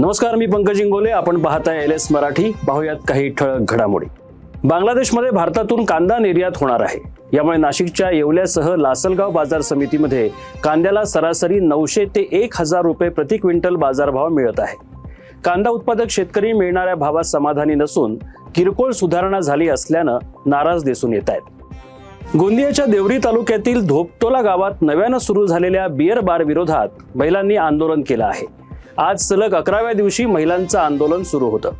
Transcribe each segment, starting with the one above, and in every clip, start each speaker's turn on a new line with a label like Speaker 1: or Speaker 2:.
Speaker 1: नमस्कार मी पंकज इंगोले. आपण पाहताय एल एस मराठी. पाहूयात काही ठळक घडामोडी. बांगलादेशमध्ये भारतातून कांदा निर्यात होणार आहे. यामुळे नाशिकच्या येवल्यासह लासलगाव बाजार समितीमध्ये कांद्याला सरासरी नऊशे ते एक हजार रुपये प्रति क्विंटल बाजारभाव मिळत आहे. कांदा उत्पादक शेतकरी मिळणाऱ्या भावात समाधानी नसून किरकोळ सुधारणा झाली असल्यानं नाराज दिसून येत आहेत. गोंदियाच्या देवरी तालुक्यातील धोपटोला गावात नव्यानं सुरू झालेल्या बियर बार विरोधात महिलांनी आंदोलन केलं आहे. आज सलग अकराव्या दिवशी महिलांचं आंदोलन सुरू होतं.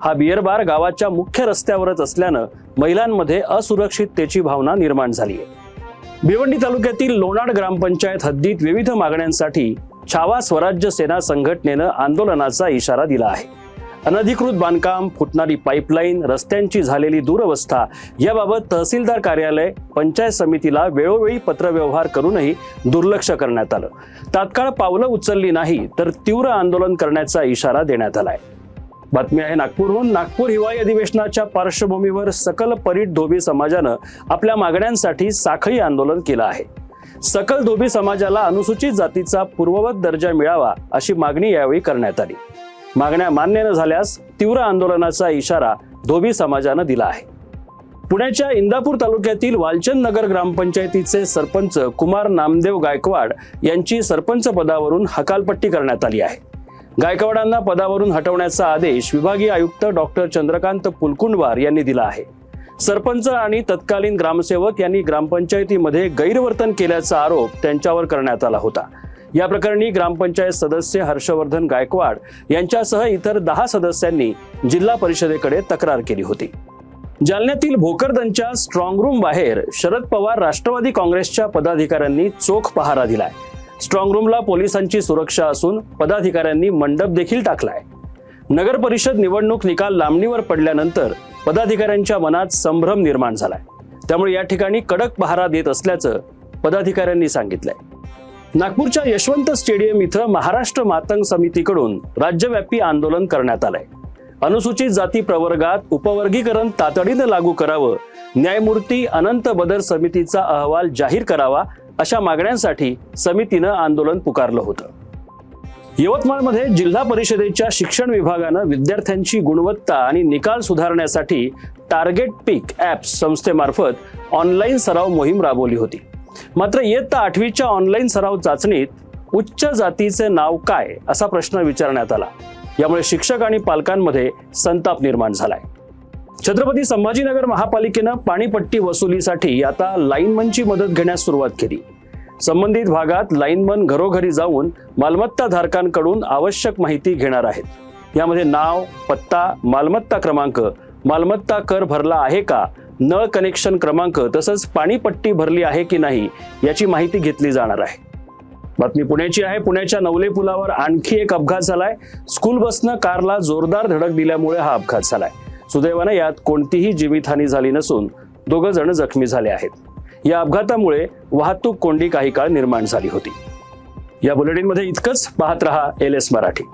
Speaker 1: हा बियर बार गावाच्या मुख्य रस्त्यावरच असल्यानं महिलांमध्ये असुरक्षिततेची भावना निर्माण झाली आहे भिवंडी तालुक्यातील लोणाड ग्रामपंचायत हद्दीत विविध मागण्यांसाठी छावा स्वराज्य सेना संघटनेनं आंदोलनाचा इशारा दिला आहे. अनधिकृत बांधकाम फुटणारी पाईपलाईन रस्त्यांची झालेली दुरवस्था याबाबत तहसीलदार कार्यालय पंचायत समितीला वेळोवेळी पत्रव्यवहार करूनही दुर्लक्ष करण्यात आलं. तात्काळ पावलं उचलली नाही तर तीव्र आंदोलन करण्याचा इशारा देण्यात आलाय. बातमी आहे नागपूरहून. नागपूर हिवाळी अधिवेशनाच्या पार्श्वभूमीवर सकल परीट धोबी समाजानं आपल्या मागण्यांसाठी साखळी आंदोलन केलं आहे. सकल धोबी समाजाला अनुसूचित जातीचा पूर्ववत दर्जा मिळावा अशी मागणी यावेळी करण्यात आली. मागण्या मान्य न झाल्यास तीव्र आंदोलनाचा इशारा धोबी समाजानं दिला आहे. पुण्याच्या इंदापूर तालुक्यातील वालचंद नगर ग्रामपंचायतीचे सरपंच कुमार नामदेव गायकवाड यांची सरपंच पदावरून हकालपट्टी करण्यात आली आहे. गायकवाडांना पदावरून हटवण्याचा आदेश विभागीय आयुक्त डॉक्टर चंद्रकांत पुलकुंडवार यांनी दिला आहे. सरपंच आणि तत्कालीन ग्रामसेवक यांनी ग्रामपंचायतीमध्ये गैरवर्तन केल्याचा आरोप त्यांच्यावर करण्यात आला होता. या प्रकरणी ग्रामपंचायत सदस्य हर्षवर्धन गायकवाड यांच्यासह इतर दहा सदस्यांनी जिल्हा परिषदेकडे तक्रार केली होती. जालन्यातील भोकरदनच्या स्ट्रॉंग रूम बाहेर शरद पवार राष्ट्रवादी काँग्रेसच्या पदाधिकाऱ्यांनी चोख पहारा दिलाय. स्ट्रॉंग रूमला पोलिसांची सुरक्षा असून पदाधिकाऱ्यांनी मंडप देखील टाकलाय. नगर परिषद निवडणूक निकाल लांबणीवर पडल्यानंतर पदाधिकाऱ्यांच्या मनात संभ्रम निर्माण झालाय. त्यामुळे या ठिकाणी कडक पहारा देत असल्याचं पदाधिकाऱ्यांनी सांगितलंय. नागपूरच्या यशवंत स्टेडियम इथं महाराष्ट्र मातंग समितीकडून राज्यव्यापी आंदोलन करण्यात आलंय. अनुसूचित जाती प्रवर्गात उपवर्गीकरण तातडीनं लागू करावं न्यायमूर्ती अनंत बदर समितीचा अहवाल जाहीर करावा अशा मागण्यांसाठी समितीनं आंदोलन पुकारलं होतं. यवतमाळमध्ये जिल्हा परिषदेच्या शिक्षण विभागानं विद्यार्थ्यांची गुणवत्ता आणि निकाल सुधारण्यासाठी टार्गेट पीक ॲप्स संस्थेमार्फत ऑनलाईन सराव मोहीम राबवली होती. मात्र इयत्ता आठवीच्या ऑनलाईन सराव चाचणीत उच्च जातीचे नाव काय असा प्रश्न विचारण्यात आला. यामुळे शिक्षक आणि पालकांमध्ये संताप निर्माण झालाय. छत्रपती संभाजीनगर महापालिकेनं पाणीपट्टी वसुलीसाठी आता लाईनमनची मदत घेण्यास सुरुवात केली. संबंधित भागात लाईनमन घरोघरी जाऊन मालमत्ता धारकांकडून आवश्यक माहिती घेणार आहेत. यामध्ये नाव पत्ता मालमत्ता क्रमांक मालमत्ता कर भरला आहे का नळ कनेक्शन क्रमांक तसंच पाणीपट्टी भरली आहे की नाही याची माहिती घेतली जाणार आहे. बातमी पुण्याची आहे. पुण्याच्या नवले पुलावर आणखी एक अपघात झालाय. स्कूल बसनं कारला जोरदार धडक दिल्यामुळे हा अपघात झालाय. सुदैवानं यात कोणतीही जीवितहानी झाली नसून दोघं जण जखमी झाले आहेत. या अपघातामुळे वाहतूक कोंडी काही काळ निर्माण झाली होती. या बुलेटिनमध्ये इतकंच. पाहत रहा एल एस मराठी.